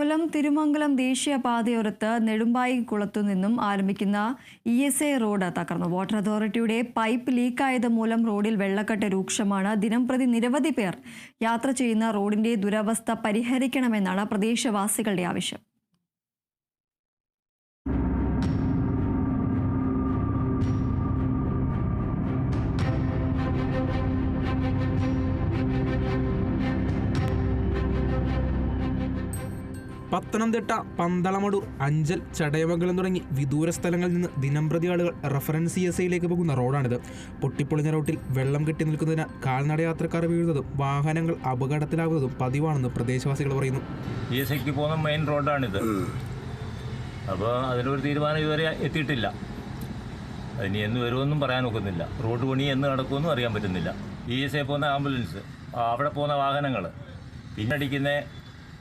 കൊല്ലം തിരുമംഗലം ദേശീയപാതയോരത്ത് നെടുമ്പായി കുളത്തു നിന്നും ആരംഭിക്കുന്ന ഇ എസ് എ റോഡ് തകർന്നു. വാട്ടർ അതോറിറ്റിയുടെ പൈപ്പ് ലീക്കായത് മൂലം റോഡിൽ വെള്ളക്കെട്ട് രൂക്ഷമാണ്. ദിനംപ്രതി നിരവധി പേർ യാത്ര ചെയ്യുന്ന റോഡിന്റെ ദുരവസ്ഥ പരിഹരിക്കണമെന്നാണ് പ്രദേശവാസികളുടെ ആവശ്യം. പത്തനംതിട്ട പന്തളമടൂർ അഞ്ചൽ ചടയമംഗലം തുടങ്ങി വിദൂര സ്ഥലങ്ങളിൽ നിന്ന് ദിനംപ്രതി ആളുകൾ റഫറൻസ് സി എസ് ഐയിലേക്ക് പോകുന്ന റോഡാണിത്. പൊട്ടിപ്പൊളിഞ്ഞ റോട്ടിൽ വെള്ളം കെട്ടി നിൽക്കുന്നതിനാൽ കാൽനട യാത്രക്കാർ വീഴുന്നതും വാഹനങ്ങൾ അപകടത്തിലാകുന്നതും പതിവാണെന്ന് പ്രദേശവാസികൾ പറയുന്നു. ഈ എസ് പോകുന്ന മെയിൻ റോഡാണിത്. അപ്പോൾ അതിനൊരു തീരുമാനം ഇതുവരെ എത്തിയിട്ടില്ല. അതിന് എന്ന് വരുമെന്നും പറയാൻ ഒക്കുന്നില്ല റോഡ് പണി എന്ന് നടക്കുമെന്നും അറിയാൻ പറ്റുന്നില്ല. ഇ എസ് ഐ പോകുന്ന ആംബുലൻസ് അവിടെ പോകുന്ന വാഹനങ്ങൾ പിന്നെ അടിക്കുന്ന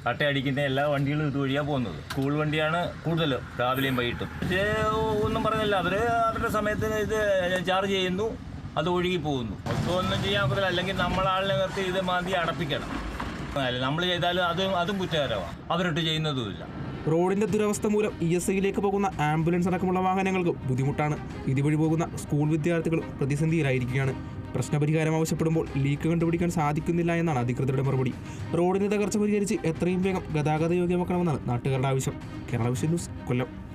കട്ടയടിക്കുന്ന എല്ലാ വണ്ടികളും ഇതുവഴിയാണ് പോകുന്നത്. സ്കൂൾ വണ്ടിയാണ് കൂടുതൽ രാവിലെയും വൈകിട്ടും. ഒന്നും പറയുന്നില്ല അവർ അവരുടെ സമയത്ത് ഇത് ചാർജ് ചെയ്യുന്നു. അത് ഒഴുകി പോകുന്നു. ഒന്നും ചെയ്യാൻ പറ്റില്ല അല്ലെങ്കിൽ നമ്മളാളിനെ നിർത്തി ഇത് മാന്തി അടപ്പിക്കണം. നമ്മൾ ചെയ്താലും അതും അതും കുറ്റകരമാണ്. അവരിട്ട് ചെയ്യുന്നതുമില്ല. റോഡിന്റെ ദുരവസ്ഥ മൂലം ഇ എസ് ഐയിലേക്ക് പോകുന്ന ആംബുലൻസ് അടക്കമുള്ള വാഹനങ്ങൾക്കും ബുദ്ധിമുട്ടാണ്. ഇതുവഴി പോകുന്ന സ്കൂൾ വിദ്യാർത്ഥികളും പ്രതിസന്ധിയിലായിരിക്കുകയാണ്. പ്രശ്നപരിഹാരം ആവശ്യപ്പെടുമ്പോൾ ലീക്ക് കണ്ടുപിടിക്കാൻ സാധിക്കുന്നില്ല എന്നാണ് അധികൃതരുടെ മറുപടി. റോഡിന്റെ തകർച്ച പരിഹരിച്ച് എത്രയും വേഗം ഗതാഗത യോഗ്യമാക്കണമെന്നാണ് നാട്ടുകാരുടെ ആവശ്യം. Kerala vision news Kollam.